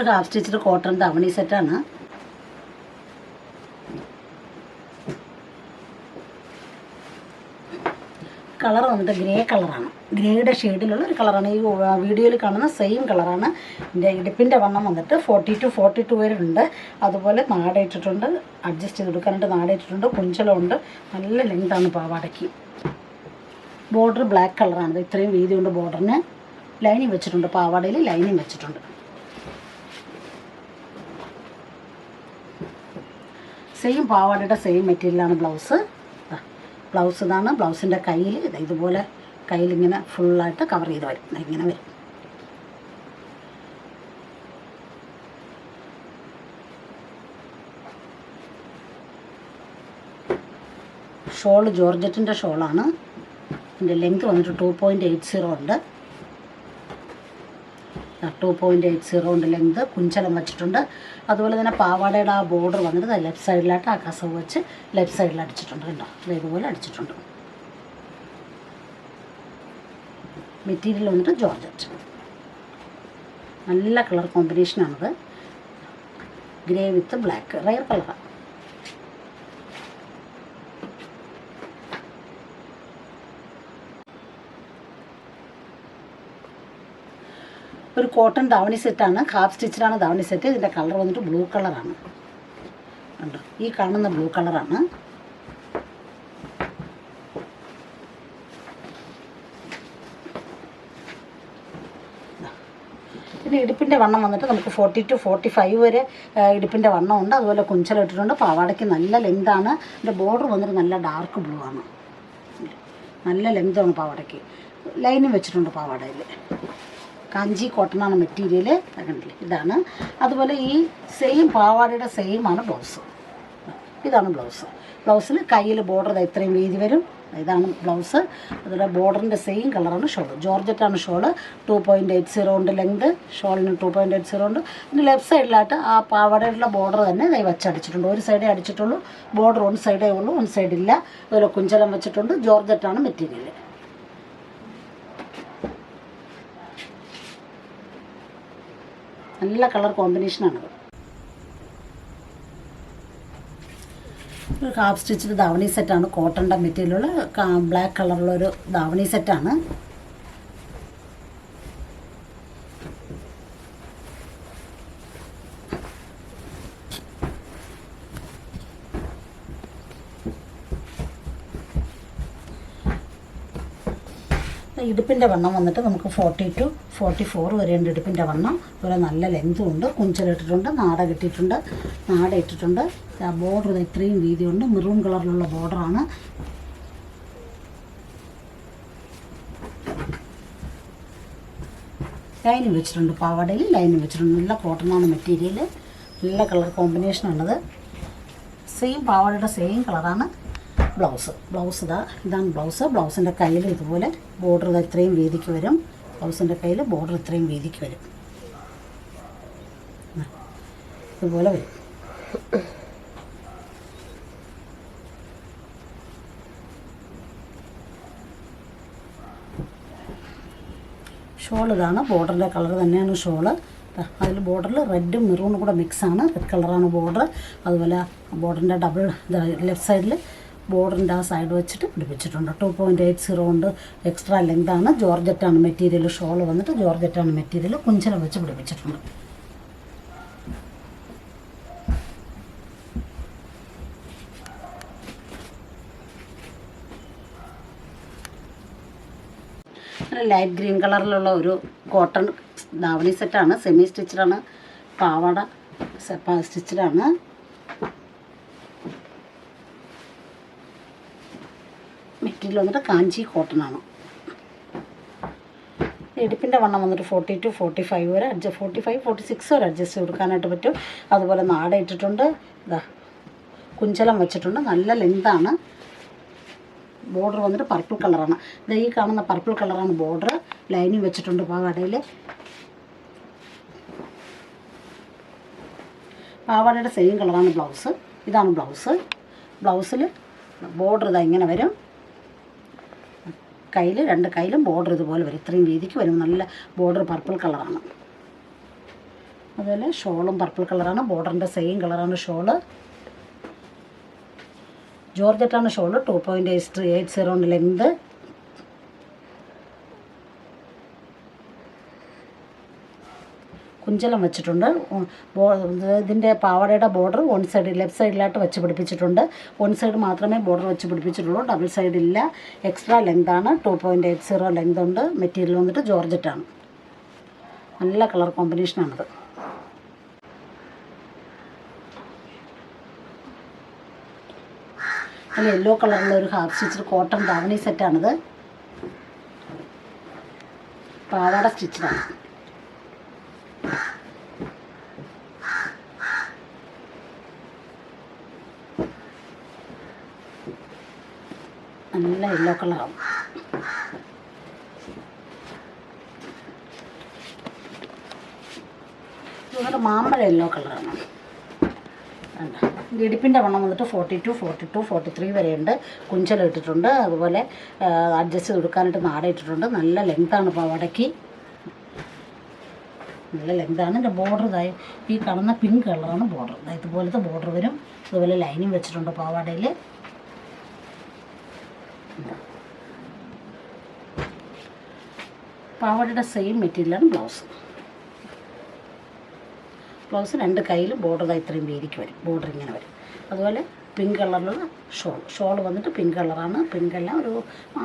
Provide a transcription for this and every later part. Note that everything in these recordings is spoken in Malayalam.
ഒരു ഹാഫ് സ്റ്റിച്ചിൽ കോട്ടൺ തവണി സെറ്റാണ് കളർ വന്നിട്ട് ഗ്രേ കളറാണ് ഗ്രേയുടെ ഷെയ്ഡിലുള്ള ഒരു കളറാണ് ഈ വീഡിയോയിൽ കാണുന്ന സെയിം കളറാണ് എന്റെ ഇടുപ്പിന്റെ വണ്ണം വന്നിട്ട് ഫോർട്ടി ടു ഫോർട്ടി ടു വരെ ഉണ്ട്. അതുപോലെ നാട ഇട്ടിട്ടുണ്ട്. അഡ്ജസ്റ്റ് ചെയ്ത് കൊടുക്കാനായിട്ട് നാട ഇട്ടിട്ടുണ്ട്. കുഞ്ചലമുണ്ട് നല്ല ലെങ്താണ് പാവാടയ്ക്ക്. ബോർഡർ ബ്ലാക്ക് കളറാണ് ഇത്രയും വീതിയുണ്ട് ബോർഡറിന് ലൈനിങ് വെച്ചിട്ടുണ്ട്. പാവാടയിൽ ലൈനിങ് വെച്ചിട്ടുണ്ട്. സെയിം പാവാടയുടെ സെയിം മെറ്റീരിയലാണ് ബ്ലൗസ് ബ്ലൗസ് ഇതാണ്. ബ്ലൗസിന്റെ കയ്യിൽ ഇത് ഇതുപോലെ കയ്യിലിങ്ങനെ ഫുള്ളായിട്ട് കവർ ചെയ്ത് വരും. ഇങ്ങനെ വരും. ഷോൾ ജോർജറ്റിന്റെ ഷോളാണ്. ഇതിന്റെ ലെങ്ത് വന്നിട്ട് ടു പോയിന്റ് എയ്റ്റ് സീറോ ഉണ്ട്. ടു പോയിന്റ് എയ്റ്റ് സീറോ ഉണ്ട് ലെങ്ത് കുഞ്ചലം വെച്ചിട്ടുണ്ട്. അതുപോലെ തന്നെ പാവാടയുടെ ആ ബോർഡർ വന്നിട്ട് ലെഫ്റ്റ് സൈഡിലായിട്ട് ആ കസവ് വെച്ച് ലെഫ്റ്റ് സൈഡിൽ അടിച്ചിട്ടുണ്ട് കേട്ടോ ഇത് ഇതുപോലെ അടിച്ചിട്ടുണ്ട്. മെറ്റീരിയൽ വന്നിട്ട് ജോർജറ്റ് നല്ല കളർ കോമ്പിനേഷനാണത് ഗ്രേ വിത്ത് ബ്ലാക്ക് റയർ കളറാണ് ഒരു കോട്ടൺ ധാവണി സെറ്റാണ് ഹാഫ് സ്റ്റിച്ചിലാണ് ധാവണി സെറ്റ് ഇതിന്റെ കളർ വന്നിട്ട് ബ്ലൂ കളറാണ് കണ്ടോ? ഈ കാണുന്ന ബ്ലൂ കളറാണ് പിന്നെ ഇടുപ്പിന്റെ വണ്ണം വന്നിട്ട് നമുക്ക് ഫോർട്ടി ടു ഫോർട്ടി ഫൈവ് വരെ ഇടുപ്പിന്റെ വണ്ണം ഉണ്ട്. അതുപോലെ കുഞ്ചൽ ഇട്ടിട്ടുണ്ട്. പാവാടയ്ക്ക് നല്ല ലെങ്താണ് ഇതിന്റെ ബോർഡർ വന്നിട്ട് നല്ല ഡാർക്ക് ബ്ലൂ ആണ്. നല്ല ലെങ്താണ് പാവാടയ്ക്ക്. ലൈനും വെച്ചിട്ടുണ്ട് പാവാടയിൽ. കാഞ്ചി കോട്ടണാണ് മെറ്റീരിയൽ കണ്ടില്ലേ ഇതാണ്. അതുപോലെ ഈ സെയിം പാവാടയുടെ സെയിം ആണ് ബ്ലൗസ് ഇതാണ് ബ്ലൗസ് ബ്ലൗസിൽ കയ്യിൽ ബോർഡർ ഇത്രയും വീതി വരും. ഇതാണ് ബ്ലൗസ് അതുപോലെ ബോർഡറിന്റെ സെയിം കളറാണ് shawl ജോർജറ്റാണ് shawl two point eight zero ഉണ്ട് ലെങ്ത് ഷോളിന് ടു പോയിന്റ് എയ്റ്റ് സീറോ ഉണ്ട്. പിന്നെ ലെഫ്റ്റ് സൈഡിലായിട്ട് ആ പാവാടയുള്ള ബോർഡർ തന്നെ ഇതായി വെച്ചടിച്ചിട്ടുണ്ട്. ഒരു സൈഡേ അടിച്ചിട്ടുള്ളൂ. ബോർഡർ വൺ സൈഡേ ഉള്ളൂ. വൺ സൈഡില്ല അതുപോലെ കുഞ്ചലം വെച്ചിട്ടുണ്ട്. ജോർജറ്റാണ് മെറ്റീരിയൽ നല്ല കളർ കോമ്പിനേഷനാണത് ഒരു ഹാഫ് സ്റ്റിച്ചിൽ ധാവണി സെറ്റാണ് കോട്ടന്റെ മെറ്റീരിയലുള്ള ബ്ലാക്ക് കളറുള്ള ഒരു ധാവണി സെറ്റാണ് ഇടുപ്പിന്റെ വണ്ണം വന്നിട്ട് നമുക്ക് ഫോർട്ടി ടു ഫോർട്ടി ഫോർ വരെയുണ്ട് ഇടുപ്പിന്റെ വണ്ണം. അതുപോലെ നല്ല ലെങ്തും ഉണ്ട്. കുഞ്ചലിട്ടിട്ടുണ്ട് നാട കിട്ടിയിട്ടുണ്ട് നാട ഇട്ടിട്ടുണ്ട്. ബോർഡർ ഇത്രയും വീതിയുണ്ട്. മെറൂൺ കളറിലുള്ള ബോർഡറാണ് ലൈനിങ് വെച്ചിട്ടുണ്ട്. പാവാടയിൽ ലൈനിങ് വെച്ചിട്ടുണ്ട്. നല്ല കോട്ടണാണ് മെറ്റീരിയൽ നല്ല കളർ കോമ്പിനേഷൻ ഉള്ളത് സെയിം പാവാടയുടെ സെയിം കളറാണ് ബ്ലൗസ്. ബ്ലൗസ് ഇതാ ഇതാണ് ബ്ലൗസ്. ബ്ലൗസിന്റെ കയ്യിൽ ഇതുപോലെ ബോർഡർ ഇതാ ഇത്രയും വീതിക്ക് വരും. ബ്ലൗസിന്റെ കയ്യിൽ ബോർഡർ ഇത്രയും വീതിക്ക് വരും. ഇതുപോലെ വരും. ഷോൾ ഇതാണ് ബോർഡറിന്റെ കളർ തന്നെയാണ് ഷോൾ. അതിൽ ബോർഡറിൽ റെഡും മെറൂണും കൂടെ മിക്സാണ് റെഡ് കളറാണ് ബോർഡർ അതുപോലെ ബോർഡറിന്റെ ഡബിൾ ലെഫ്റ്റ് സൈഡിൽ ബോർഡറിന്റെ ആ സൈഡ് വെച്ചിട്ട് പിടിപ്പിച്ചിട്ടുണ്ട്. ടു പോയിന്റ് എയ്റ്റ് സീറോ ഉണ്ട്. എക്സ്ട്രാ ലെങ്താണ് ജോർജറ്റാണ് മെറ്റീരിയൽ ഷോൾ വന്നിട്ട് ജോർജറ്റാണ് മെറ്റീരിയൽ കുഞ്ചനം വെച്ച് പിടിപ്പിച്ചിട്ടുണ്ട്. ലൈറ്റ് ഗ്രീൻ കളറിലുള്ള ഒരു കോട്ടൺ ധാവണി സെറ്റാണ് സെമി സ്റ്റിച്ചഡാണ് പാവാട സ്റ്റിച്ചഡാണ് മെറ്റീരിയൽ വന്നിട്ട് കാഞ്ചി കോട്ടൺ ആണ് ഇടുപ്പിന്റെ വണ്ണം വന്നിട്ട് ഫോർട്ടി ടു ഫോർട്ടി ഫൈവ് വരെ adjust forty five forty six വരെ അഡ്ജസ്റ്റ് കൊടുക്കാനായിട്ട് പറ്റും. അതുപോലെ നാട ഇട്ടിട്ടുണ്ട്. ഇതാ കുഞ്ചലം വെച്ചിട്ടുണ്ട്. നല്ല ലെങ്താണ് ബോർഡർ വന്നിട്ട് പർപ്പിൾ കളറാണ് ഇതാ ഈ കാണുന്ന പർപ്പിൾ കളറാണ് ബോർഡർ ലൈനിങ് വെച്ചിട്ടുണ്ട് പാവാടയിൽ പാവാടയുടെ സെയിം കളറാണ് ബ്ലൗസ് ഇതാണ് ബ്ലൗസ് ബ്ലൗസിൽ ബോർഡർ ഇതാ ഇങ്ങനെ വരും. കയ്യിൽ രണ്ട് കയ്യിലും ബോർഡർ ഇതുപോലെ വരും. ഇത്രയും വീതിക്ക് വരും. നല്ല ബോർഡർ പർപ്പിൾ കളറാണ് അതുപോലെ ഷോളും പർപ്പിൾ കളറാണ് ബോർഡറിന്റെ സെയിം കളറാണ് shawl ജോർജറ്റാണ് shawl two point eight eight zero length കുഞ്ചലം വെച്ചിട്ടുണ്ട്. ഇതിന്റെ പാവാടയുടെ ബോർഡർ വൺ സൈഡ് ലെഫ്റ്റ് സൈഡിലായിട്ട് വെച്ച് പിടിപ്പിച്ചിട്ടുണ്ട്. വൺ സൈഡ് മാത്രമേ ബോർഡർ വെച്ച് പിടിപ്പിച്ചിട്ടുള്ളൂ. ഡബിൾ സൈഡ് ഇല്ല. Extra ലെങ്താണ് two point eight zero length ഉണ്ട്. മെറ്റീരിയൽ വന്നിട്ട് ജോർജറ്റാണ് നല്ല കളർ കോമ്പിനേഷനാണത് നല്ല യെല്ലോ കളറിലുള്ള ഒരു ഹാഫ് സ്റ്റിച്ചഡ് കോട്ടൺ ധാവണി സെറ്റാണിത് പാവാട സ്റ്റിച്ചഡാണ് നല്ല യെല്ലോ കളറാണ് ഇതൊരു മാമ്പഴ യെല്ലോ കളറാണ് ഇടുപ്പിന്റെ വണ്ണം വന്നിട്ട് forty two forty two forty three വരെയുണ്ട് കുഞ്ചലിട്ടിട്ടുണ്ട് അതുപോലെ അഡ്ജസ്റ്റ് കൊടുക്കാനായിട്ട് നാട ഇട്ടിട്ടുണ്ട്. നല്ല ലെങ്ത്താണ് പാവാടയ്ക്ക്. നല്ല ലെങ്താണ് എന്റെ ബോർഡർ ഇതായി. ഈ കാണുന്ന പിങ്ക് കളറാണ് ബോർഡർ ഇതുപോലത്തെ ബോർഡർ വരും. അതുപോലെ ലൈനിങ് വെച്ചിട്ടുണ്ട് പാവാടയിൽ പാവാടയുടെ സെയിം മെറ്റീരിയലാണ് ബ്ലൗസ് ബ്ലൗസ് രണ്ട് കയ്യിലും ബോർഡർ ഇത്രയും വീതിക്ക് വരും. ബോർഡർ ഇങ്ങനെ വരും. അതുപോലെ പിങ്ക് കളറിലുള്ള ഷോൾ ഷോൾ വന്നിട്ട് പിങ്ക് കളറാണ് പിങ്ക് എല്ലാം ഒരു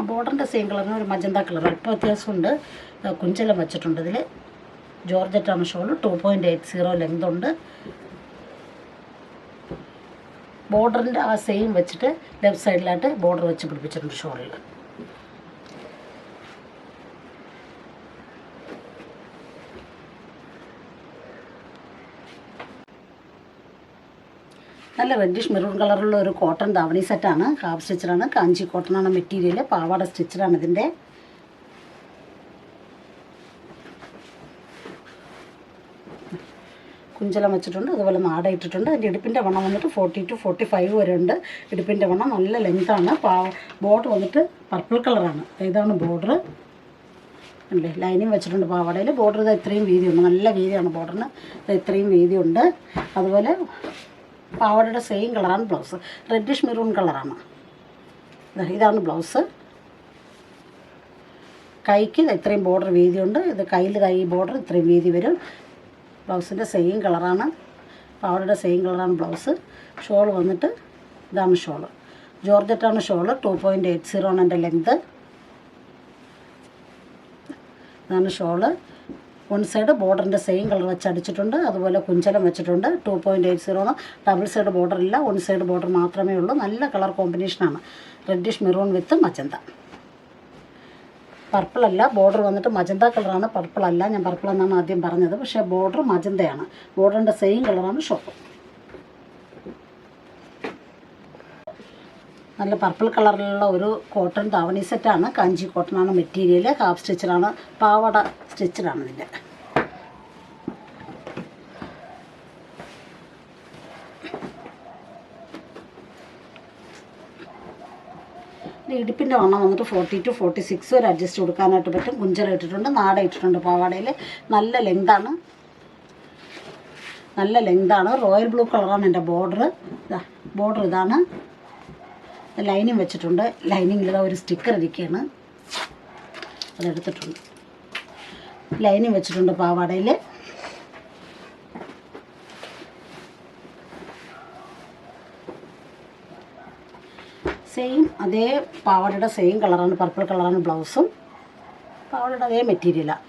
ബോർഡറിന്റെ സെയിം കളറിന് ഒരു മജന്ത കളർ അല്പം വ്യത്യാസമുണ്ട് കുഞ്ചെല്ലാം കുഞ്ചലം വെച്ചിട്ടുണ്ട് ഇതിൽ ജോർജറ്റാണ് shawl two point eight zero length ഉണ്ട്. ബോർഡറിന്റെ ആ സെയിം വെച്ചിട്ട് ലെഫ്റ്റ് സൈഡിലായിട്ട് ബോർഡർ വെച്ച് പിടിപ്പിച്ചിട്ടുണ്ട് ഷോളിൽ നല്ല റെഡിഷ് മെറൂൺ കളറുള്ള ഒരു കോട്ടൺ ധാവണി സെറ്റാണ് ഹാഫ് സ്റ്റിച്ചറാണ് കാഞ്ചി കോട്ടണാണ് മെറ്റീരിയൽ പാവാട സ്റ്റിച്ചറാണ് ഇതിന്റെ കുഞ്ചലം വെച്ചിട്ടുണ്ട് അതുപോലെ നാട ഇട്ടിട്ടുണ്ട്. അതിന്റെ ഇടുപ്പിന്റെ വണ്ണം വന്നിട്ട് ഫോർട്ടി ടു ഫോർട്ടി ഫൈവ് വരെ ഉണ്ട്. ഇടുപ്പിന്റെ വണ്ണം നല്ല ലെങ്താണ് ബോർഡർ വന്നിട്ട് പർപ്പിൾ കളറാണ് ഇതാണ് ബോർഡർ അല്ലേ ലൈനിങ് വെച്ചിട്ടുണ്ട് പാവാടയിൽ. ബോർഡർ ഇത് ഇത്രയും വീതിയുണ്ട്. നല്ല വീതിയാണ് ബോർഡറിന് ഇത് ഇത്രയും വീതിയുണ്ട്. അതുപോലെ പാവാടയുടെ സെയിം കളറാണ് ബ്ലൗസ് റെഡിഷ് മെറൂൺ കളറാണ് ഇതാണ് ബ്ലൗസ് കൈക്ക് ഇത് ഇത്രയും ബോർഡർ വീതിയുണ്ട്. ഇത് കയ്യിൽ കൈ ബോർഡർ ഇത്രയും വീതി വരും. ബ്ലൗസിന്റെ സെയിം കളറാണ്. പാവടയുടെ സെയിം കളറാണ് ബ്ലൗസ്. ഷോൾ വന്നിട്ട് ഇതാണ് shawl. ജോർജറ്റാണ് shawl. Two point eight zero ആണ് എന്റെ ലെങ്ത്. ഇതാണ് ഷോൾ. വൺ സൈഡ് ബോർഡറിന്റെ സെയിം കളർ വെച്ച് അടിച്ചിട്ടുണ്ട് അതുപോലെ കുഞ്ചലം വെച്ചിട്ടുണ്ട്. Two point eight zero double side border ഇല്ല വൺ സൈഡ് ബോർഡർ മാത്രമേ ഉള്ളൂ. നല്ല കളർ കോമ്പിനേഷനാണ്. Reddish maroon with magenta. Purple അല്ല ബോർഡർ വന്നിട്ട് മജന്ത കളറാണ് പർപ്പിൾ അല്ല ഞാൻ പർപ്പിൾ എന്നാണ് ആദ്യം പറഞ്ഞത്. പക്ഷേ ബോർഡർ മജന്തയാണ്. ബോർഡറിന്റെ സെയിം കളറാണ് ഷോപ്പ്. നല്ല പർപ്പിൾ കളറിലുള്ള ഒരു കോട്ടൺ ധാവണി സെറ്റാണ്. കാഞ്ചി കോട്ടൺ ആണ് മെറ്റീരിയൽ ഹാഫ് സ്റ്റിച്ചറാണ്. പാവട സ്റ്റിച്ചറാണ് ഇതിന്റെ ഇടുപ്പിന്റെ വണ്ണം വന്നിട്ട് ഫോർട്ടി ടു ഫോർട്ടി സിക്സ് വരെ അഡ്ജസ്റ്റ് കൊടുക്കാനായിട്ട് പറ്റും. കുഞ്ചറ ഇട്ടിട്ടുണ്ട് നാട ഇട്ടിട്ടുണ്ട് പാവാടയിൽ നല്ല ലെങ്താണ് നല്ല ലെങ്താണ് റോയൽ ബ്ലൂ കളറാണ് എന്റെ ബോർഡർ ബോർഡർ ഇതാണ്. ലൈനിങ് വെച്ചിട്ടുണ്ട്. ലൈനിങ്ങിൽ ഒരു സ്റ്റിക്കർ ഇരിക്കുകയാണ്. അതെടുത്തിട്ടുണ്ട് ലൈനിങ് വെച്ചിട്ടുണ്ട് പാവാടയിൽ സെയിം അതേ പാവാടയുടെ സെയിം കളറാണ് പർപ്പിൾ കളറാണ് ബ്ലൗസും പാവാടയുടെ അതേ മെറ്റീരിയലാണ്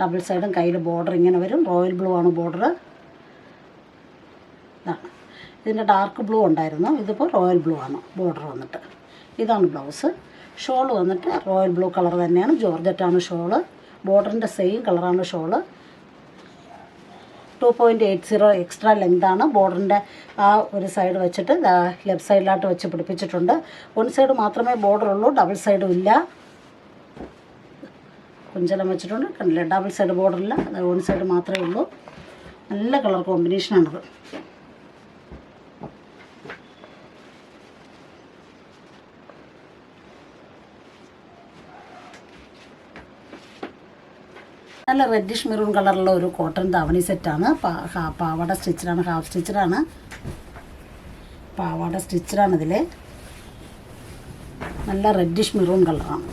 ഡബിൾ സൈഡും കയ്യിൽ ബോർഡർ ഇങ്ങനെ വരും. റോയൽ ബ്ലൂ ആണ് ബോർഡർ ഇതിന്റെ ഡാർക്ക് ബ്ലൂ ഉണ്ടായിരുന്നു. ഇതിപ്പോൾ റോയൽ ബ്ലൂ ആണ് ബോർഡർ വന്നിട്ട്. ഇതാണ് ബ്ലൗസ് ഷോൾ വന്നിട്ട് റോയൽ ബ്ലൂ കളർ തന്നെയാണ്. ജോർജറ്റാണ് ഷോൾ ബോർഡറിന്റെ സെയിം കളറാണ് shawl two point eight zero extra ലെങ്താണ് ബോർഡറിന്റെ ആ ഒരു സൈഡ് വെച്ചിട്ട് ലെഫ്റ്റ് സൈഡിലായിട്ട് വെച്ച് പിടിപ്പിച്ചിട്ടുണ്ട്. വൺ സൈഡ് മാത്രമേ ബോർഡർ ഉള്ളൂ ഡബിൾ സൈഡും ഇല്ല. കുഞ്ചലം വെച്ചിട്ടുണ്ട്. കണ്ടില്ല? ഡബിൾ സൈഡ് ബോർഡറില്ല വൺ സൈഡ് മാത്രമേ ഉള്ളൂ. നല്ല കളർ കോമ്പിനേഷനാണത് നല്ല റെഡിഷ് മെറൂൺ കളറുള്ള ഒരു കോട്ടൺ ധാവണി സെറ്റാണ് പാവാട സ്റ്റിച്ചഡാണ് ഹാഫ് സ്റ്റിച്ചഡാണ് പാവാട സ്റ്റിച്ചഡാണ് ഇതിൽ നല്ല റെഡിഷ് മെറൂൺ കളറാണ്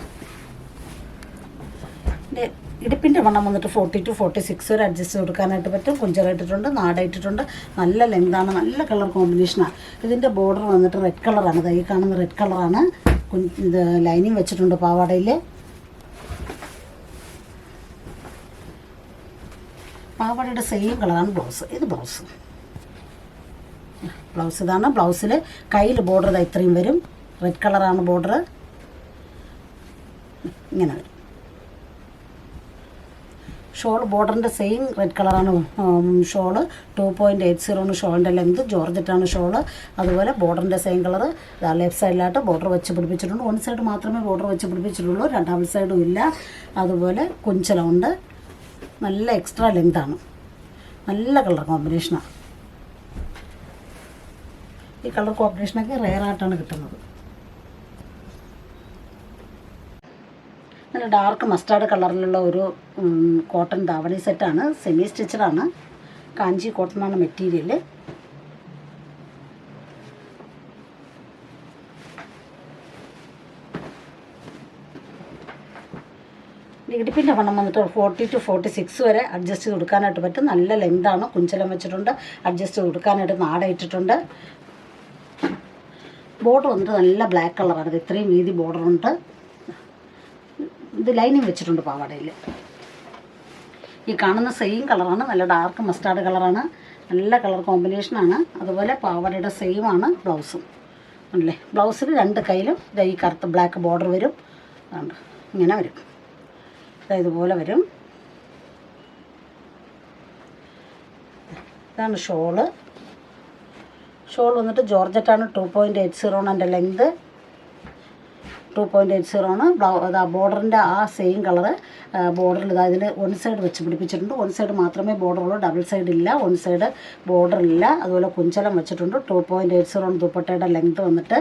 ഇതിന്റെ ഇടുപ്പിന്റെ വണ്ണം വന്നിട്ട് ഫോർട്ടി ടു ഫോർട്ടി സിക്സ് വരെ അഡ്ജസ്റ്റ് കൊടുക്കാനായിട്ട് പറ്റും. കുഞ്ചറായിട്ടിട്ടുണ്ട് നാടായിട്ടിട്ടുണ്ട് നല്ല ലെങ്താണ് നല്ല കളർ കോമ്പിനേഷനാണ് ഇതിന്റെ ബോർഡർ വന്നിട്ട് റെഡ് കളറാണ് കൈ കാണുന്ന റെഡ് കളറാണ് ഇത് ലൈനിങ് വെച്ചിട്ടുണ്ട് പാവാടയിൽ പാവാടയുടെ സെയിം കളറാണ് ബ്ലൗസ് ഇത് ബ്ലൗസ് ബ്ലൗസ് ഇതാണ്. ബ്ലൗസിൽ കയ്യിൽ ബോർഡർ ഇതാ ഇത്രയും വരും. റെഡ് കളറാണ് ബോർഡർ ഇങ്ങനെ വരും. ഷോൾ ബോർഡറിന്റെ സെയിം റെഡ് കളറാണ് shawl two point eight zero ആണ് ഷോളിന്റെ ലെങ്ത് ജോർജറ്റാണ് ഷോൾ അതുപോലെ ബോർഡറിന്റെ സെയിം കളർ ലെഫ്റ്റ് സൈഡിലായിട്ട് ബോർഡർ വെച്ച് പിടിപ്പിച്ചിട്ടുണ്ട്. വൺ സൈഡ് മാത്രമേ ബോർഡർ വെച്ച് പിടിപ്പിച്ചിട്ടുള്ളൂ. രണ്ടാമത്തെ സൈഡും ഇല്ല. അതുപോലെ കുഞ്ചലമുണ്ട് നല്ല എക്സ്ട്രാ ലെങ്താണ് നല്ല കളർ കോമ്പിനേഷനാണ് ഈ കളർ കോമ്പിനേഷനൊക്കെ റെയറായിട്ടാണ് കിട്ടുന്നത്. നല്ല ഡാർക്ക് മസ്റ്റാർഡ് കളറിലുള്ള ഒരു കോട്ടൺ ധാവണി സെറ്റാണ് സെമി സ്റ്റിച്ചഡാണ് കാഞ്ചി കോട്ടണാണ് മെറ്റീരിയൽ ഇടുപ്പിന്റെ വണ്ണം വന്നിട്ട് ഫോർട്ടി ടു ഫോർട്ടി സിക്സ് വരെ അഡ്ജസ്റ്റ് ചെയ്ത് കൊടുക്കാനായിട്ട് പറ്റും. നല്ല ലെങ്താണ് കുഞ്ചലം വെച്ചിട്ടുണ്ട്. അഡ്ജസ്റ്റ് ചെയ്ത് കൊടുക്കാനായിട്ട് നാടയിട്ടിട്ടുണ്ട് ബോർഡർ വന്നിട്ട് നല്ല ബ്ലാക്ക് കളറാണ് ഇത് ഇത്രയും വീതി ബോർഡറുണ്ട് ഇത് ലൈനിങ് വെച്ചിട്ടുണ്ട് പാവാടയിൽ ഈ കാണുന്ന സെയിം കളറാണ് നല്ല ഡാർക്ക് മസ്റ്റാർഡ് കളറാണ് നല്ല കളർ കോമ്പിനേഷനാണ് അതുപോലെ പാവാടയുടെ സെയിം ആണ് ബ്ലൗസും അല്ലേ ബ്ലൗസിൽ രണ്ട് കയ്യിലും ഈ കറുത്ത ബ്ലാക്ക് ബോർഡർ വരും. ഇങ്ങനെ വരും. ഇതുപോലെ വരും. ഇതാണ് ഷോൾ. ഷോൾ വന്നിട്ട് ജോർജറ്റാണ് ടു പോയിന്റ് എയ്റ്റ് സീറോ ആണ് എന്റെ length two point eight zero ആണ്. ബ്ലൗ അതാ ബോർഡറിന്റെ ആ സെയിം കളറ് ബോർഡറിൽ ഇതാ ഇതിൽ വൺ സൈഡ് വെച്ച് പിടിപ്പിച്ചിട്ടുണ്ട്. വൺ സൈഡ് മാത്രമേ ബോർഡറുള്ളൂ. ഡബിൾ സൈഡ് ഇല്ല. വൺ സൈഡ് ബോർഡർ ഇല്ല അതുപോലെ കുഞ്ചലം വെച്ചിട്ടുണ്ട്. ടു പോയിന്റ് എയ്റ്റ് സീറോ ആണ് ദുപ്പട്ടയുടെ ലെങ്ത് വന്നിട്ട്.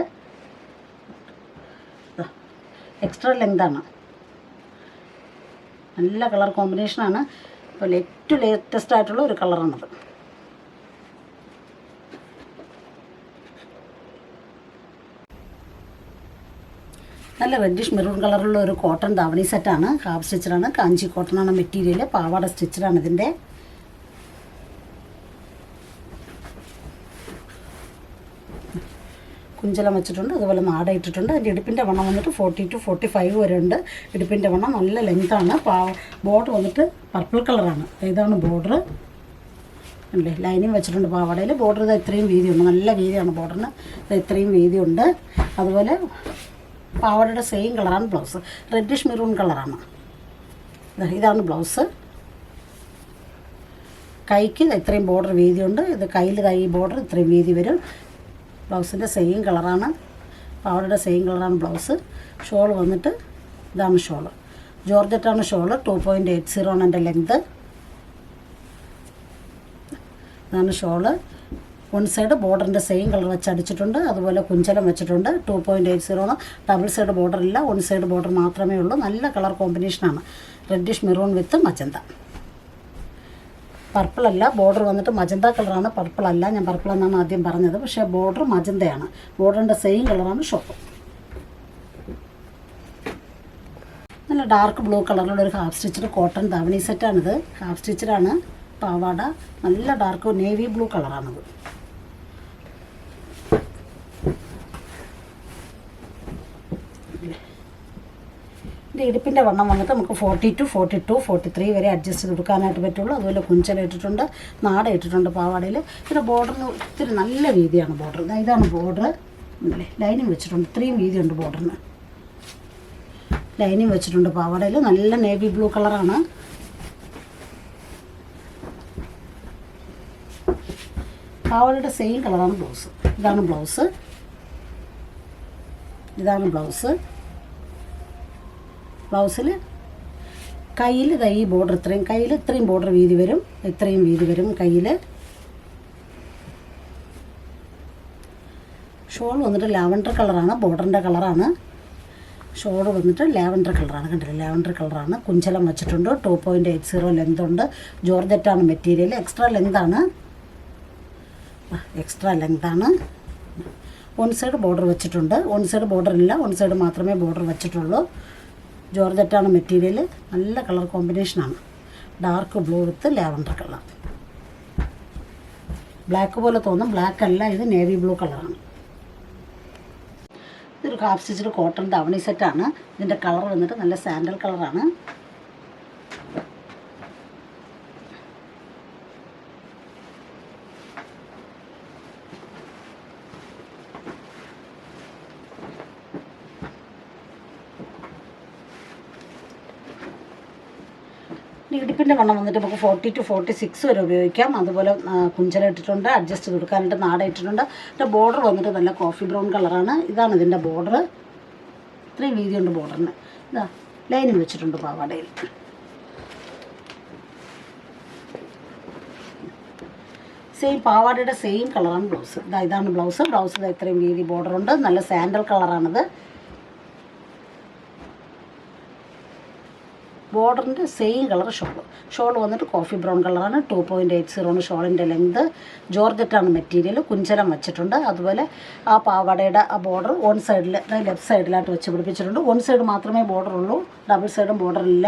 എക്സ്ട്രാ ലെങ്താണ് നല്ല കളർ കോമ്പിനേഷനാണ് അപ്പോൾ ഏറ്റവും ലേറ്റസ്റ്റ് ആയിട്ടുള്ള ഒരു കളറാണത് നല്ല റെഡിഷ് മെറൂൺ കളറുള്ള ഒരു കോട്ടൺ ധാവണി സെറ്റാണ് ഹാഫ് സ്റ്റിച്ചറാണ് കാഞ്ചി കോട്ടണാണ് മെറ്റീരിയൽ പാവാട സ്റ്റിച്ചറാണ് ഇതിന്റെ. കുഞ്ചലം വെച്ചിട്ടുണ്ട് അതുപോലെ നാട ഇട്ടിട്ടുണ്ട്. അതിന്റെ ഇടുപ്പിന്റെ വണ്ണം വന്നിട്ട് ഫോർട്ടി ടു ഫോർട്ടി ഫൈവ് വരെ ഉണ്ട് ഇടുപ്പിന്റെ വണ്ണം നല്ല ലെങ്ത്താണ് ബോർഡർ വന്നിട്ട് പർപ്പിൾ കളറാണ് ഇതാണ് ബോർഡർ അല്ലേ ലൈനിങ് വെച്ചിട്ടുണ്ട് പാവാടയിൽ ബോർഡർ ഇത് ഇത്രയും വീതിയുണ്ട്. നല്ല വീതിയാണ് ബോർഡറിന്. ഇത് ഇത്രയും വീതിയുണ്ട്. അതുപോലെ പാവാടയുടെ സെയിം കളറാണ് ബ്ലൗസ് റെഡിഷ് മെറൂൺ കളറാണ് ഇതാണ് ബ്ലൗസ് കൈക്ക് ഇത് ഇത്രയും ബോർഡർ വീതിയുണ്ട്. ഇത് കയ്യിൽ കൈ ബോർഡർ ഇത്രയും വീതി വരും. ബ്ലൗസിന്റെ സെയിം കളറാണ്. പാവടയുടെ സെയിം കളറാണ് ബ്ലൗസ്. ഷോൾ വന്നിട്ട് ഇതാണ് shawl. ജോർജറ്റാണ് shawl. Two point eight zero ആണ് എന്റെ ലെങ്ത്. ഇതാണ് ഷോൾ വൺ സൈഡ് ബോർഡറിന്റെ സെയിം കളർ വെച്ച് അടിച്ചിട്ടുണ്ട്. അതുപോലെ കുഞ്ചലം വെച്ചിട്ടുണ്ട്. ടു പോയിന്റ് എയ്റ്റ് സീറോ ആണ്. ഡബിൾ സൈഡ് ബോർഡർ ഇല്ല വൺ സൈഡ് ബോർഡർ മാത്രമേ ഉള്ളൂ. നല്ല കളർ കോമ്പിനേഷനാണ്. Reddish maroon with magenta. Purple അല്ല ബോർഡർ വന്നിട്ട് മജന്ത കളറാണ് പർപ്പിൾ അല്ല ഞാൻ പർപ്പിൾ എന്നാണ് ആദ്യം പറഞ്ഞത്. പക്ഷേ ബോർഡർ മജന്തയാണ്. ബോർഡറിന്റെ സെയിം കളറാണ് ഷോപ്പ് നല്ല ഡാർക്ക് ബ്ലൂ കളറിലുള്ള ഒരു ഹാഫ് സ്റ്റിച്ചഡ് കോട്ടൺ ധാവണി സെറ്റാണിത് ഹാഫ് സ്റ്റിച്ചഡാണ് പാവാട. നല്ല ഡാർക്ക് നേവി ബ്ലൂ കളറാണിത് ഇതിന്റെ ഇടുപ്പിന്റെ വണ്ണം വന്നിട്ട് നമുക്ക് forty two forty two forty three വരെ അഡ്ജസ്റ്റ് ചെയ്ത് കൊടുക്കാനായിട്ട് പറ്റുള്ളൂ. അതുപോലെ കുഞ്ചല ഇട്ടിട്ടുണ്ട് നാട ഇട്ടിട്ടുണ്ട് പാവാടയിൽ പിന്നെ ബോർഡറിന് ഒത്തിരി നല്ല വീതിയാണ് ബോർഡർ ഇതാണ് ബോർഡർ ലൈനിങ് വെച്ചിട്ടുണ്ട്. ഇത്രയും വീതിയുണ്ട് ബോർഡറിന് ലൈനിങ് വെച്ചിട്ടുണ്ട് പാവാടയിൽ നല്ല നേവി ബ്ലൂ കളറാണ് പാവാടയുടെ സെയിം കളറാണ് ബ്ലൗസ് ഇതാണ് ബ്ലൗസ് ഇതാണ് ബ്ലൗസ് ബ്ലൗസിൽ കയ്യിൽ ഈ ബോർഡർ ഇത്രയും കയ്യിൽ ഇത്രയും ബോർഡർ വീതി വരും ഇത്രയും വീതി വരും കയ്യിൽ ഷോൾ വന്നിട്ട് ലാവൻഡർ കളറാണ് ബോർഡറിന്റെ കളറാണ്. ഷോൾ വന്നിട്ട് ലാവൻഡർ കളറാണ് കണ്ടില്ലേ? ലാവൻഡർ കളറാണ്. കുഞ്ചലം വെച്ചിട്ടുണ്ട് two point eight zero length ഉണ്ട്. ജോർജറ്റാണ് മെറ്റീരിയൽ എക്സ്ട്രാ ലെങ്താണ് എക്സ്ട്രാ ലെങ്താണ് വൺ സൈഡ് ബോർഡർ വെച്ചിട്ടുണ്ട്. വൺ സൈഡ് ബോർഡർ ഇല്ല വൺ സൈഡ് മാത്രമേ ബോർഡർ വെച്ചിട്ടുള്ളൂ. ജോർജറ്റാണ് മെറ്റീരിയൽ നല്ല കളർ കോമ്പിനേഷനാണ്. Dark blue with lavender colour. Black പോലെ തോന്നും. ബ്ലാക്ക് അല്ല ഇത് നേവി ബ്ലൂ കളറാണ്. ഇതൊരു ഹാഫ് സ്റ്റിച്ചിൽ കോട്ടൺ ദവണി സെറ്റാണ്. ഇതിന്റെ കളർ വന്നിട്ട് നല്ല സാൻഡൽ കളറാണ്. ഇടുപ്പിന്റെ വണ്ണം വന്നിട്ട് നമുക്ക് ഫോർട്ടി ടു ഫോർട്ടി സിക്സ് വരെ ഉപയോഗിക്കാം. അതുപോലെ കുഞ്ചല ഇട്ടിട്ടുണ്ട് അഡ്ജസ്റ്റ് കൊടുക്കാനായിട്ട് നാട ഇട്ടിട്ടുണ്ട്. ഇതിന്റെ ബോർഡർ വന്നിട്ട് നല്ല കോഫി ബ്രൗൺ കളറാണ് ഇതാണ് ഇതിന്റെ ബോർഡർ ഇത്രയും വീതിയുണ്ട് ബോർഡറിന് ഇതാ ലൈനും വെച്ചിട്ടുണ്ട് പാവാടയിൽ. സെയിം പാവാടയുടെ സെയിം കളറാണ് ബ്ലൗസ് ഇതാ ഇതാണ് ബ്ലൗസ് ബ്ലൗസ് ഇതാ ഇത്രയും വീതി ബോർഡർ ഉണ്ട്. നല്ല സാൻഡൽ കളറാണിത് ബോർഡറിന്റെ സെയിം കളർ ഷോൾ ഷോൾ വന്നിട്ട് കോഫി ബ്രൗൺ കളറാണ് ടു പോയിന്റ് എയ്റ്റ് സീറോ ആണ് ഷോളിന്റെ ലെങ്ത് ജോർജറ്റാണ് മെറ്റീരിയൽ കുഞ്ചലം വെച്ചിട്ടുണ്ട്. അതുപോലെ ആ പാവാടയുടെ ആ ബോർഡർ വൺ സൈഡിൽ ലെഫ്റ്റ് സൈഡിലായിട്ട് വെച്ച് പിടിപ്പിച്ചിട്ടുണ്ട്. വൺ സൈഡ് മാത്രമേ ബോർഡർ ഉള്ളൂ. ഡബിൾ സൈഡും ബോർഡർ ഇല്ല.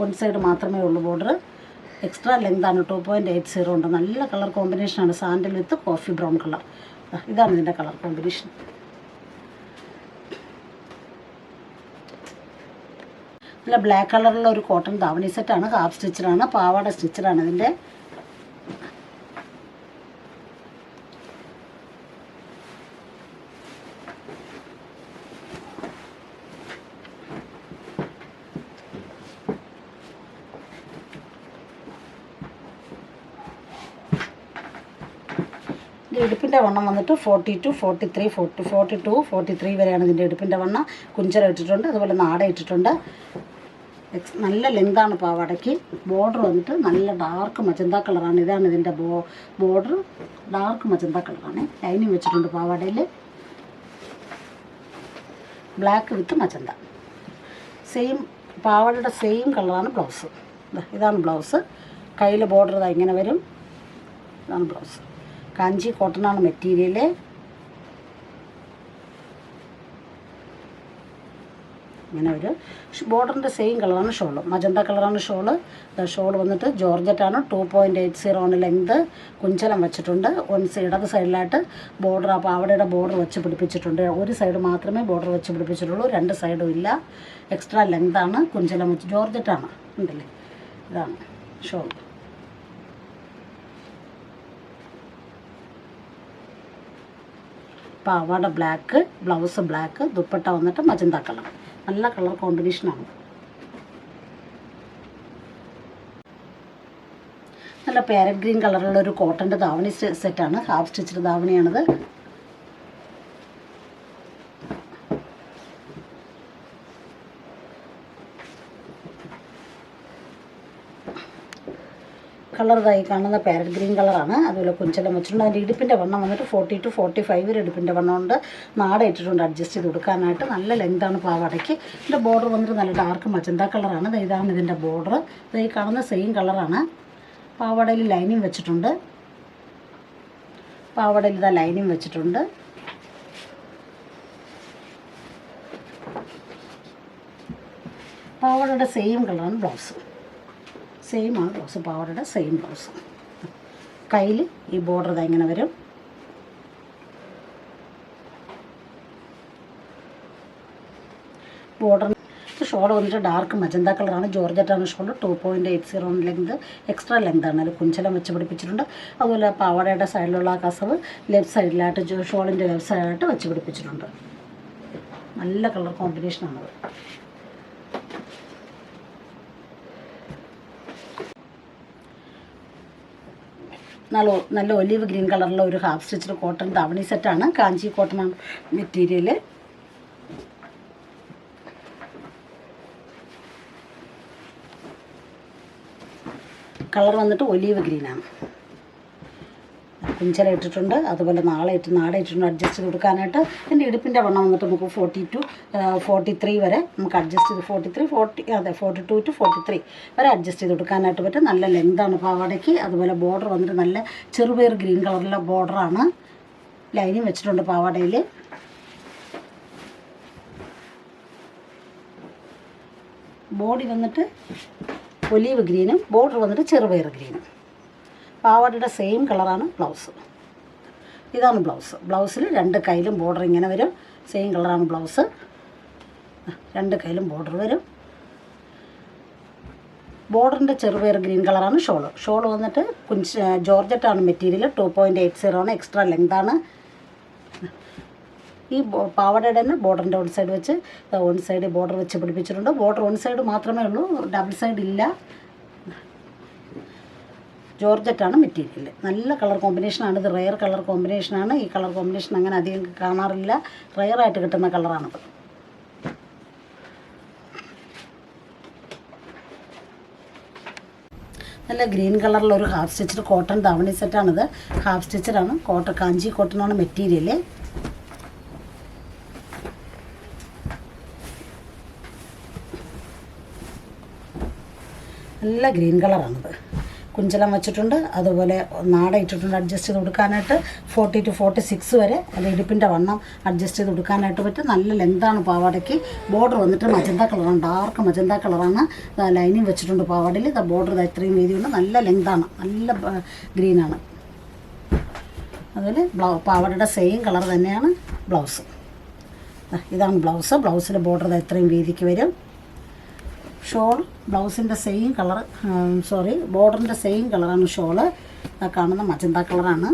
വൺ സൈഡ് മാത്രമേ ഉള്ളൂ ബോർഡർ എക്സ്ട്രാ ലെങ്താണ് ടു പോയിന്റ് എയ്റ്റ് സീറോ ഉണ്ട്. നല്ല കളർ കോമ്പിനേഷനാണ് sandal with coffee brown colour ഇതാണ് ഇതിന്റെ കളർ കോമ്പിനേഷൻ നല്ല ബ്ലാക്ക് കളറിലുള്ള ഒരു കോട്ടൺ ധാവണി സെറ്റാണ് ഹാഫ് സ്റ്റിച്ചറാണ് പാവാട സ്റ്റിച്ചറാണ് ഇതിന്റെ ഇടുപ്പിന്റെ വണ്ണം വന്നിട്ട് forty two forty three forty forty two forty three വരെയാണ് ഇതിന്റെ ഇടുപ്പിന്റെ വണ്ണം. കുഞ്ചര ഇട്ടിട്ടുണ്ട്. അതുപോലെ നാട ഇട്ടിട്ടുണ്ട്. നല്ല ലെങ്താണ് പാവാടയ്ക്ക് ബോർഡർ വന്നിട്ട് നല്ല ഡാർക്ക് മജന്ത കളറാണ് ഇതാണ് ഇതിന്റെ ബോ ബോർഡർ ഡാർക്ക് മജന്ത കളറാണ് ലൈനിങ് വെച്ചിട്ടുണ്ട് പാവാടയിൽ ബ്ലാക്ക് വിത്ത് മജന്ത. സെയിം പാവാടയുടെ സെയിം കളറാണ് ബ്ലൗസ് ഇതാണ് ബ്ലൗസ് കയ്യിൽ ബോർഡർ ഇതാ ഇങ്ങനെ വരും. ഇതാണ് ബ്ലൗസ് കാഞ്ചി കോട്ടണാണ് മെറ്റീരിയൽ ഇങ്ങനെ ഒരു ബോർഡറിന്റെ സെയിം കളറാണ് ഷോൾ. മജന്ത കളറാണ് ഷോൾ. ഷോൾ വന്നിട്ട് ജോർജറ്റാണ്. ടു പോയിന്റ് എയ്റ്റ് സീറോ ആണ് ലെങ്ത് കുഞ്ചലം വെച്ചിട്ടുണ്ട്. വൺ ഇടത് സൈഡിലായിട്ട് ബോർഡർ അപ്പോൾ അവിടെയുടെ ബോർഡർ വെച്ച് പിടിപ്പിച്ചിട്ടുണ്ട്. ഒരു സൈഡ് മാത്രമേ ബോർഡർ വെച്ച് പിടിപ്പിച്ചിട്ടുള്ളൂ. രണ്ട് സൈഡും ഇല്ല. എക്സ്ട്രാ ലെങ്താണ് കുഞ്ചലം വെച്ച് ജോർജറ്റാണ്. ഉണ്ടല്ലേ? ഇതാണ് ഷോൾ പാവാട ബ്ലാക്ക് ബ്ലൗസ് ബ്ലാക്ക് ദുപ്പട്ട വന്നിട്ട് മജന്ത കളർ നല്ല കളർ കോമ്പിനേഷനാണ് നല്ല പാരറ്റ് ഗ്രീൻ കളറുള്ള ഒരു കോട്ടന്റെ ധാവണി സെറ്റാണ് ഹാഫ് സ്റ്റിച്ചിന്റെ ധാവണിയാണിത്. കളർ ഇതായി കാണുന്ന പാരറ്റ് ഗ്രീൻ കളറാണ്. അതുപോലെ കുഞ്ചെല്ലാം വെച്ചിട്ടുണ്ട്. അതിന്റെ ഇടുപ്പിന്റെ വണ്ണം വന്നിട്ട് ഫോർട്ടി ടു ഫോർട്ടി ഫൈവ് വരെ ഇടുപ്പിന്റെ വണ്ണം ഉണ്ട് നാട ഇട്ടിട്ടുണ്ട് അഡ്ജസ്റ്റ് ചെയ്ത് കൊടുക്കാനായിട്ട്. നല്ല ലെങ്താണ് പാവാടയ്ക്ക് ഇതിന്റെ ബോർഡർ വന്നിട്ട് നല്ല ഡാർക്ക് മജന്ത കളറാണ്. ഇതാണ് ഇതിന്റെ ബോർഡർ ഈ കാണുന്ന സെയിം കളറാണ്. പാവാടയിൽ ലൈനിങ് വെച്ചിട്ടുണ്ട്. പാവാടയിൽ ഇതാ ലൈനിങ് വെച്ചിട്ടുണ്ട്. പാവാടയുടെ സെയിം കളറാണ് ബ്ലൗസ് സെയിം ആണ് ബ്ലൗസ് പാവാടയുടെ സെയിം ബ്ലൗസ് കയ്യിൽ ഈ ബോർഡർ ഇതാ ഇങ്ങനെ വരും. ബോർഡർ ഷോൾ വന്നിട്ട് ഡാർക്ക് മജന്ത കളറാണ് ജോർജറ്റാണ് shawl two point eight zero length extra ലെങ്താണ് അതിൽ കുഞ്ചലം വെച്ച് പിടിപ്പിച്ചിട്ടുണ്ട്. അതുപോലെ പാവാടയുടെ സൈഡിലുള്ള കസവ് ലെഫ്റ്റ് സൈഡിലായിട്ട് ഷോളിന്റെ ലെഫ്റ്റ് സൈഡിലായിട്ട് വെച്ച് പിടിപ്പിച്ചിട്ടുണ്ട്. നല്ല കളർ കോമ്പിനേഷനാണത് നല്ല നല്ല ഒലിവ് ഗ്രീൻ കളറിലുള്ള ഒരു ഹാഫ് സ്റ്റിച്ചിൽ കോട്ടൺ ധാവണി സെറ്റാണ് കാഞ്ചി കോട്ടൺ മെറ്റീരിയൽ കളർ വന്നിട്ട് ഒലീവ് ഗ്രീനാണ്. കുഞ്ചല ഇട്ടിട്ടുണ്ട് അതുപോലെ നാളെ ഇട്ട് നാളെ ഇട്ടിട്ടുണ്ട് അഡ്ജസ്റ്റ് ചെയ്ത് കൊടുക്കാനായിട്ട് എന്റെ ഇടുപ്പിന്റെ വണ്ണം വന്നിട്ട് നമുക്ക് ഫോർട്ടി ടു ഫോർട്ടി ത്രീ വരെ നമുക്ക് അഡ്ജസ്റ്റ് ചെയ്ത് ഫോർട്ടി ത്രീ ഫോർട്ടി അതെ forty two two forty three വരെ അഡ്ജസ്റ്റ് ചെയ്ത് കൊടുക്കാനായിട്ട് പറ്റും. നല്ല ലെങ്താണ് പാവാടയ്ക്ക്. അതുപോലെ ബോർഡർ വന്നിട്ട് നല്ല ചെറുപയർ ഗ്രീൻ കളറിലെ ബോർഡറാണ് ലൈനിങ് വെച്ചിട്ടുണ്ട് പാവാടയിൽ. ബോഡി വന്നിട്ട് ഒലീവ് ഗ്രീനും ബോർഡർ വന്നിട്ട് ചെറുപയർ ഗ്രീനും പാവാടയുടെ സെയിം കളറാണ് ബ്ലൗസ് ഇതാണ് ബ്ലൗസ് ബ്ലൗസിൽ രണ്ട് കയ്യിലും ബോർഡർ ഇങ്ങനെ വരും. സെയിം കളറാണ് ബ്ലൗസ് രണ്ട് കയ്യിലും ബോർഡർ വരും. ബോർഡറിന്റെ ചെറുപയർ ഗ്രീൻ കളറാണ് ഷോൾ. ഷോൾ വന്നിട്ട് കുഞ്ച് ജോർജറ്റാണ് material two point eight zero ആണ്. എക്സ്ട്രാ ലെങ്താണ് ഈ പാവാടയുടെ തന്നെ ബോർഡറിന്റെ വൺ സൈഡ് വെച്ച് വൺ സൈഡ് ബോർഡർ വെച്ച് പിടിപ്പിച്ചിട്ടുണ്ട്. ബോർഡർ വൺ സൈഡ് മാത്രമേ ഉള്ളൂ. ഡബിൾ സൈഡ് ഇല്ല. ജോർജറ്റാണ് മെറ്റീരിയൽ. നല്ല കളർ കോമ്പിനേഷനാണ് ഇത് റയർ കളർ കോമ്പിനേഷനാണ് ഈ കളർ കോമ്പിനേഷൻ അങ്ങനെ അധികം കാണാറില്ല. റയറായിട്ട് കിട്ടുന്ന കളറാണത് നല്ല ഗ്രീൻ കളറിലുള്ള ഒരു ഹാഫ് സ്റ്റിച്ചഡ് കോട്ടൺ ധാവണി സെറ്റാണിത് ഹാഫ് സ്റ്റിച്ചഡാണ് കോട്ടൺ കാഞ്ചി കോട്ടണാണ് മെറ്റീരിയൽ. നല്ല ഗ്രീൻ കളറാണിത് കുഞ്ചലം വെച്ചിട്ടുണ്ട്. അതുപോലെ നാട ഇട്ടിട്ടുണ്ട് അഡ്ജസ്റ്റ് ചെയ്ത് കൊടുക്കാനായിട്ട്. ഫോർട്ടി ടു ഫോർട്ടി സിക്സ് വരെ അത് ഇടുപ്പിന്റെ വണ്ണം അഡ്ജസ്റ്റ് ചെയ്ത് കൊടുക്കാനായിട്ട് പറ്റും. നല്ല ലെന്താണ് പാവാടയ്ക്ക്. ബോർഡർ വന്നിട്ട് മജന്ത കളറാണ് ഡാർക്ക് മജന്ത കളറാണ് ലൈനിങ് വെച്ചിട്ടുണ്ട് പാവാടയിൽ. ഇത് ബോർഡർ ഇത് ഇത്രയും വീതിയുണ്ട് നല്ല ലെങ്താണ് നല്ല ഗ്രീനാണ് അതുപോലെ ബ്ലൗ പാവാടയുടെ സെയിം കളർ തന്നെയാണ് ബ്ലൗസ്. ഇതാണ് ബ്ലൗസ്. ബ്ലൗസിന്റെ ബോർഡർ ഇത് ഇത്രയും വീതിക്ക് വരും. ഷോൾ ബ്ലൗസിന്റെ സെയിം കളർ സോറി ബോർഡറിന്റെ സെയിം കളറാണ് ഷോൾ കാണുന്ന മജന്ത കളറാണ്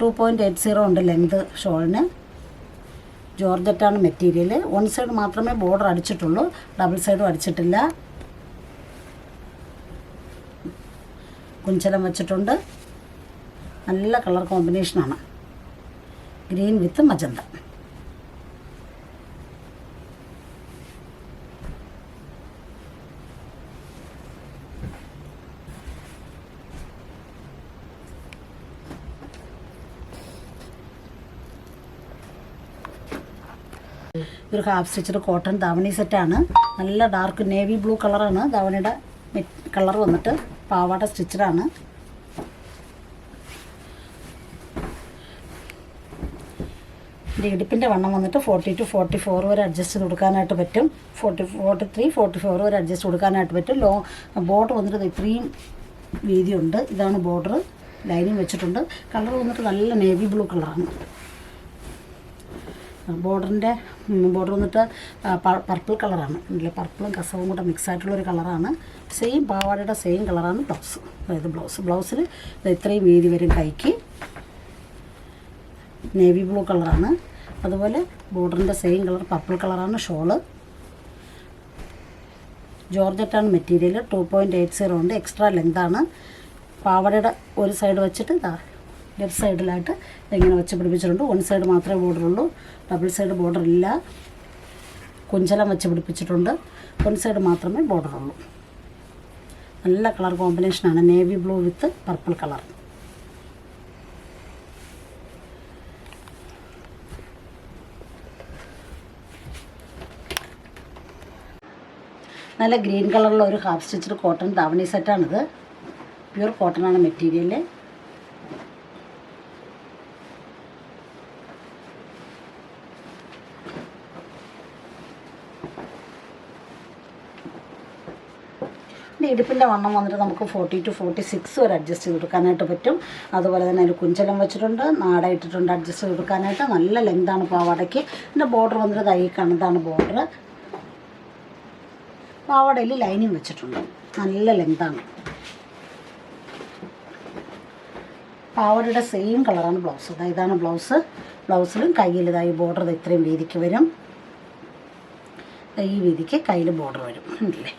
ടു പോയിന്റ് എയ്റ്റ് സീറോ ഉണ്ട് ലെങ്ത് ഷോളിന്. ജോർജറ്റാണ് മെറ്റീരിയൽ വൺ സൈഡ് മാത്രമേ ബോർഡർ അടിച്ചിട്ടുള്ളൂ. ഡബിൾ സൈഡും അടിച്ചിട്ടില്ല. കുഞ്ചലം വെച്ചിട്ടുണ്ട്. നല്ല കളർ കോമ്പിനേഷനാണ് ഗ്രീൻ വിത്ത് മജന്ത. ഒരു ഹാഫ് സ്റ്റിച്ചഡ് കോട്ടൺ ധാവണി സെറ്റാണ് നല്ല ഡാർക്ക് നേവി ബ്ലൂ കളറാണ് ധാവണിയുടെ കളർ വന്നിട്ട് പാവാട സ്റ്റിച്ചഡാണ് ഇതിന്റെ ഇടുപ്പിന്റെ വണ്ണം വന്നിട്ട് ഫോർട്ടി ടു ഫോർട്ടി ഫോർ വരെ അഡ്ജസ്റ്റ് ചെയ്ത് കൊടുക്കാനായിട്ട് പറ്റും. Forty forty three forty four വരെ അഡ്ജസ്റ്റ് കൊടുക്കാനായിട്ട് പറ്റും. ലോ ബോർഡർ വന്നിട്ട് ഇത്രയും വീതിയുണ്ട്. ഇതാണ് ബോർഡർ ലൈനിങ് വെച്ചിട്ടുണ്ട്. കളർ വന്നിട്ട് നല്ല നേവി ബ്ലൂ കളറാണ് ബോർഡറിന്റെ ബോർഡർ വന്നിട്ട് പർപ്പിൾ കളറാണ് അല്ലേ പർപ്പിളും കസവും കൂടെ മിക്സ് ആയിട്ടുള്ളൊരു കളറാണ് സെയിം പാവാടയുടെ സെയിം കളറാണ് ബ്ലൗസ് അതായത് ബ്ലൗസ് ബ്ലൗസിൽ ഇത്രയും വീതി വരും കൈക്ക്. നേവി ബ്ലൂ കളറാണ് അതുപോലെ ബോർഡറിന്റെ സെയിം കളർ പർപ്പിൾ കളറാണ് shawl. ജോർജറ്റാണ് material two point eight zero ഉണ്ട് എക്സ്ട്രാ ലെങ്താണ് പാവടയുടെ ഒരു സൈഡ് വെച്ചിട്ട് ഇതാ ലെഫ്റ്റ് സൈഡിലായിട്ട് ഇങ്ങനെ വെച്ച് പിടിപ്പിച്ചിട്ടുണ്ട്. വൺ സൈഡ് മാത്രമേ ബോർഡർ ഉള്ളൂ. ഡബിൾ സൈഡ് ബോർഡർ ഇല്ല. കുഞ്ചലം വെച്ച് പിടിപ്പിച്ചിട്ടുണ്ട്. വൺ സൈഡ് മാത്രമേ ബോർഡർ ഉള്ളൂ. നല്ല കളർ കോമ്പിനേഷനാണ് navy blue with purple colour നല്ല ഗ്രീൻ കളറുള്ള ഒരു ഹാഫ് സ്റ്റിച്ചഡ് കോട്ടൺ ധാവണി സെറ്റാണിത് പ്യൂർ കോട്ടൺ ആണ് മെറ്റീരിയൽ ഇടുപ്പിന്റെ വണ്ണം വന്നിട്ട് നമുക്ക് ഫോർട്ടി ടു ഫോർട്ടി സിക്സ് വരെ അഡ്ജസ്റ്റ് ചെയ്ത് കൊടുക്കാനായിട്ട് പറ്റും. അതുപോലെ തന്നെ അതിൽ കുഞ്ചലം വെച്ചിട്ടുണ്ട് നാട ഇട്ടിട്ടുണ്ട് അഡ്ജസ്റ്റ് ചെയ്ത് കൊടുക്കാനായിട്ട്. നല്ല ലെങ്താണ് പാവാടയ്ക്ക് ഇതിന്റെ ബോർഡർ വന്നിട്ട് തൈ കാണുന്നതാണ് ബോർഡർ പാവാടയിൽ ലൈനിങ് വെച്ചിട്ടുണ്ട്. നല്ല ലെങ്താണ് പാവാടയുടെ സെയിം കളറാണ് ബ്ലൗസ് ഇതാ ഇതാണ് ബ്ലൗസ് ബ്ലൗസിലും കയ്യിൽ ഇതായി ബോർഡർ ഇത്രയും വീതിക്ക് വരും. ഈ വീതിക്ക് കയ്യിൽ ബോർഡർ വരും. ഉണ്ടല്ലേ?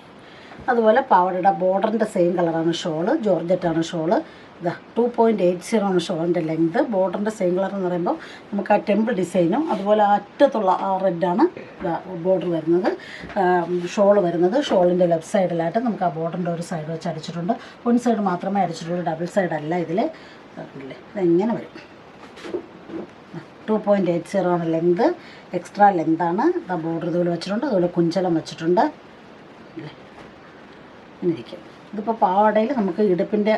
അതുപോലെ പാവടയുടെ ബോർഡറിന്റെ സെയിം കളറാണ് ഷോൾ ജോർജറ്റാണ് ഷോൾ. ഇതാ ടു പോയിന്റ് എയ്റ്റ് സീറോ ആണ് ഷോളിന്റെ ലെങ്ത് ബോർഡറിന്റെ സെയിം കളർ എന്ന് പറയുമ്പോൾ നമുക്ക് ആ ടെമ്പിൾ ഡിസൈനും അതുപോലെ അറ്റത്തുള്ള ആ റെഡാണ് ബോർഡർ വരുന്നത്. ഷോൾ വരുന്നത്. ഷോളിന്റെ ലെഫ്റ്റ് സൈഡിലായിട്ട് നമുക്ക് ആ ബോർഡറിന്റെ ഒരു സൈഡ് വെച്ച് അടിച്ചിട്ടുണ്ട്. വൺ സൈഡ് മാത്രമേ അടിച്ചിട്ടുള്ളൂ ഡബിൾ സൈഡ് അല്ല ഇതിൽ ഇതെങ്ങനെ വരും. ടു പോയിന്റ് എയ്റ്റ് സീറോ ആണ് ലെങ്ത് എക്സ്ട്രാ ലെങ്താണ് ബോർഡർ ഇതുപോലെ വെച്ചിട്ടുണ്ട്. അതുപോലെ കുഞ്ചലം വെച്ചിട്ടുണ്ട്. ഇങ്ങനെ ഇരിക്കും ഇതിപ്പോൾ പാവാടയിൽ നമുക്ക് ഇടുപ്പിന്റെ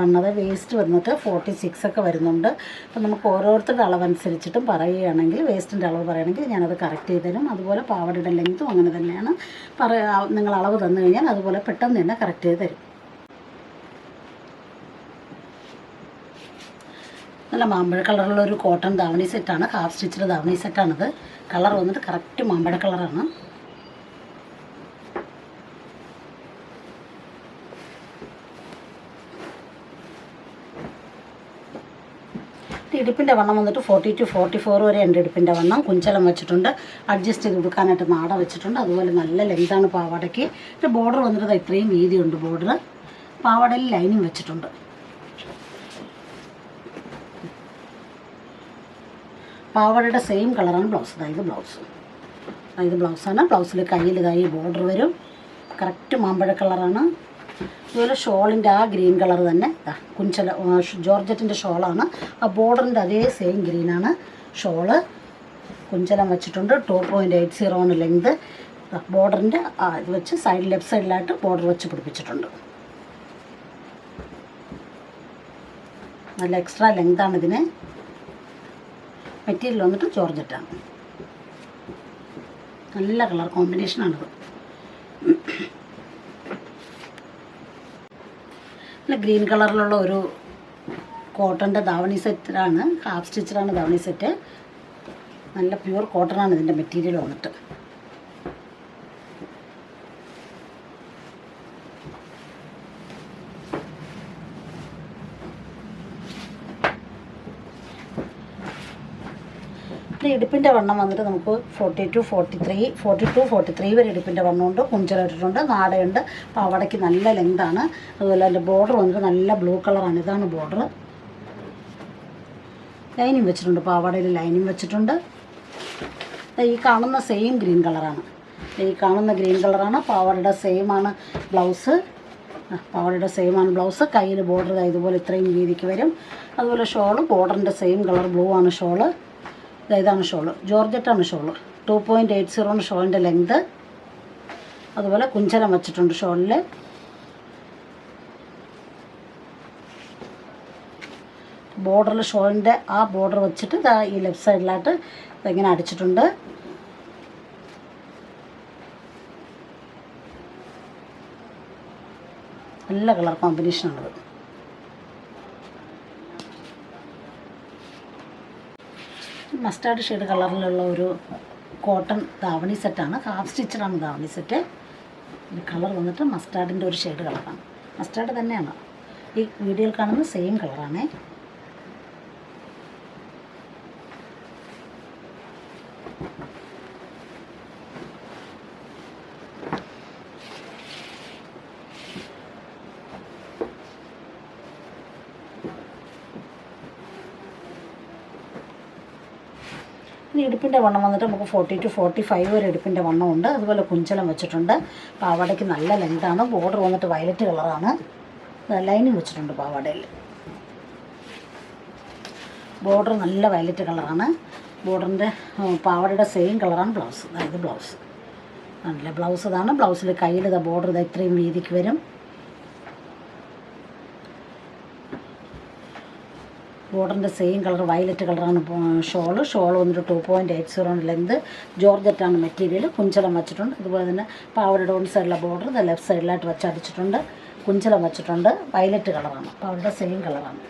വന്നത് വേസ്റ്റ് വന്നിട്ട് ഫോർട്ടി സിക്സ് ഒക്കെ വരുന്നുണ്ട്. അപ്പോൾ നമുക്ക് ഓരോരുത്തരുടെ അളവനുസരിച്ചിട്ടും പറയുകയാണെങ്കിൽ വേസ്റ്റിന്റെ അളവ് പറയുകയാണെങ്കിൽ ഞാനത് കറക്റ്റ് ചെയ്ത് തരും. അതുപോലെ പാവാടയുടെ ലെങ്ത്തും അങ്ങനെ തന്നെയാണ്. പറ നിങ്ങൾ അളവ് തന്നു കഴിഞ്ഞാൽ അതുപോലെ പെട്ടെന്ന് തന്നെ കറക്റ്റ് ചെയ്ത് തരും. നല്ല മാമ്പഴ കളറുള്ള ഒരു കോട്ടൺ ധാവണി സെറ്റാണ് ഹാഫ് സ്റ്റിച്ചിൽ ധാവണി സെറ്റാണിത് കളർ വന്നിട്ട് കറക്റ്റ് മാമ്പഴ കളറാണ്. ഇടുപ്പിന്റെ വണ്ണം വന്നിട്ട് ഫോർട്ടി ടു ഫോർട്ടി ഫോർ വരെ ഉണ്ട് ഇടുപ്പിന്റെ വണ്ണം. കുഞ്ചലം വെച്ചിട്ടുണ്ട്. അഡ്ജസ്റ്റ് ചെയ്ത് കൊടുക്കാനായിട്ട് നാട വെച്ചിട്ടുണ്ട്. അതുപോലെ നല്ല ലെങ്താണ് പാവാടയ്ക്ക്. ഇത് ബോർഡർ വന്നിട്ട് ഇത്രയും വീതിയുണ്ട് ബോർഡർ പാവാടയിൽ ലൈനിങ് വെച്ചിട്ടുണ്ട്. പാവാടയുടെ സെയിം കളറാണ് ബ്ലൗസ് അതായത് ബ്ലൗസ് ഇത് ബ്ലൗസാണ് ബ്ലൗസിൽ കയ്യിൽ ഇതായി ബോർഡർ വരും. കറക്റ്റ് മാമ്പഴ കളറാണ് അതുപോലെ ഷോളിന്റെ ആ ഗ്രീൻ കളർ തന്നെ. കുഞ്ചല ജോർജറ്റിന്റെ ഷോളാണ്. ആ ബോർഡറിന്റെ അതേ സെയിം ഗ്രീനാണ് ഷോൾ. കുഞ്ചലം വെച്ചിട്ടുണ്ട്. ടു പോയിന്റ് എയ്റ്റ് സീറോ ആണ് ലെങ്ത്. ബോർഡറിന്റെ ഇത് വെച്ച് സൈഡ് ലെഫ്റ്റ് സൈഡിലായിട്ട് ബോർഡർ വെച്ച് പിടിപ്പിച്ചിട്ടുണ്ട്. നല്ല എക്സ്ട്രാ ലെങ്താണ് ഇതിന്. മെറ്റീരിയൽ വന്നിട്ട് ജോർജറ്റാണ്. നല്ല കളർ കോമ്പിനേഷനാണിത്. നല്ല ഗ്രീൻ കളറിലുള്ള ഒരു കോട്ടന്റെ ധാവണി സെറ്റാണ് ഹാഫ് സ്റ്റിച്ചറാണ് ധാവണി സെറ്റ് നല്ല പ്യുവർ കോട്ടണാണ് ഇതിന്റെ മെറ്റീരിയൽ വന്നിട്ട്. ഇടുപ്പിന്റെ വണ്ണം വന്നിട്ട് നമുക്ക് forty two forty three forty two forty three വരെ ഇടുപ്പിന്റെ വണ്ണമുണ്ട്. കുഞ്ചലിട്ടിട്ടുണ്ട് നാടയുണ്ട്. പാവാടയ്ക്ക് നല്ല ലെങ്താണ് അതുപോലെ അതിന്റെ ബോർഡർ വന്നിട്ട് നല്ല ബ്ലൂ കളറാണ് ഇതാണ് ബോർഡർ ലൈനിങ് വെച്ചിട്ടുണ്ട്. പാവാടയിൽ ലൈനിങ് വെച്ചിട്ടുണ്ട്. ഈ കാണുന്ന സെയിം ഗ്രീൻ കളറാണ് ഈ കാണുന്ന ഗ്രീൻ കളറാണ് പാവാടയുടെ സെയിമാണ് ബ്ലൗസ് പാവാടയുടെ സെയിമാണ് ബ്ലൗസ് കയ്യിൽ ബോർഡർ ഇതുപോലെ ഇത്രയും വീതിക്ക് വരും. അതുപോലെ ഷോൾ ബോർഡറിന്റെ സെയിം കളർ ബ്ലൂ ആണ് ഷോൾ ഇതാണ് shawl ജോർജറ്റാണ് shawl two point eight zero ആണ് ഷോളിന്റെ ലെങ്ത് അതുപോലെ കുഞ്ചലം വച്ചിട്ടുണ്ട് ഷോളിൽ ബോർഡറിൽ ഷോളിന്റെ ആ ബോർഡർ വെച്ചിട്ട് ഇതാ ഈ ലെഫ്റ്റ് സൈഡിലായിട്ട് ഇങ്ങനെ അടിച്ചിട്ടുണ്ട്. നല്ല കളർ കോമ്പിനേഷനാണത് മസ്റ്റാർഡ് ഷെയ്ഡ് കളറിലുള്ള ഒരു കോട്ടൺ ധാവണി സെറ്റാണ് ഹാഫ് സ്റ്റിച്ചഡാണ് ധാവണി സെറ്റ് കളർ വന്നിട്ട് മസ്റ്റാർഡിന്റെ ഒരു ഷെയ്ഡ് കളറാണ്. മസ്റ്റാർഡ് തന്നെയാണ്. ഈ വീഡിയോയിൽ കാണുന്ന സെയിം കളറാണേ ഇടുപ്പിന്റെ വണ്ണം വന്നിട്ട് നമുക്ക് ഫോർട്ടി ടു ഫോർട്ടി ഫൈവ് വരെ ഇടുപ്പിന്റെ വണ്ണമുണ്ട് അതുപോലെ കുഞ്ചലം വെച്ചിട്ടുണ്ട്. പാവാടയ്ക്ക് നല്ല ലെങ്താണ് ബോർഡർ വന്നിട്ട് വയലറ്റ് കളറാണ് ലൈനിങ് വെച്ചിട്ടുണ്ട് പാവാടയിൽ. ബോർഡർ നല്ല വയലറ്റ് കളറാണ് ബോർഡറിന്റെ പാവാടയുടെ സെയിം കളറാണ് ബ്ലൗസ് അതായത് ബ്ലൗസ് നല്ല ബ്ലൗസ് ഇതാണ്. ബ്ലൗസിൽ കയ്യിൽ ഇതാ ബോർഡർ ഇതാ ഇത്രയും വീതിക്ക് വരും. ബോർഡറിന്റെ സെയിം കളർ വയലറ്റ് കളറാണ് ഷോൾ. ഷോൾ വന്നിട്ട് two point eight zero length ജോർജറ്റാണ് material കുഞ്ചലം വെച്ചിട്ടുണ്ട്. അതുപോലെ തന്നെ പാവയുടെ വൺ സൈഡിലെ ബോർഡർ ഇത് ലെഫ്റ്റ് സൈഡിലായിട്ട് വെച്ച് അടിച്ചിട്ടുണ്ട്. കുഞ്ചലം വെച്ചിട്ടുണ്ട്. വയലറ്റ് കളറാണ് പാവയുടെ സെയിം കളറാണ്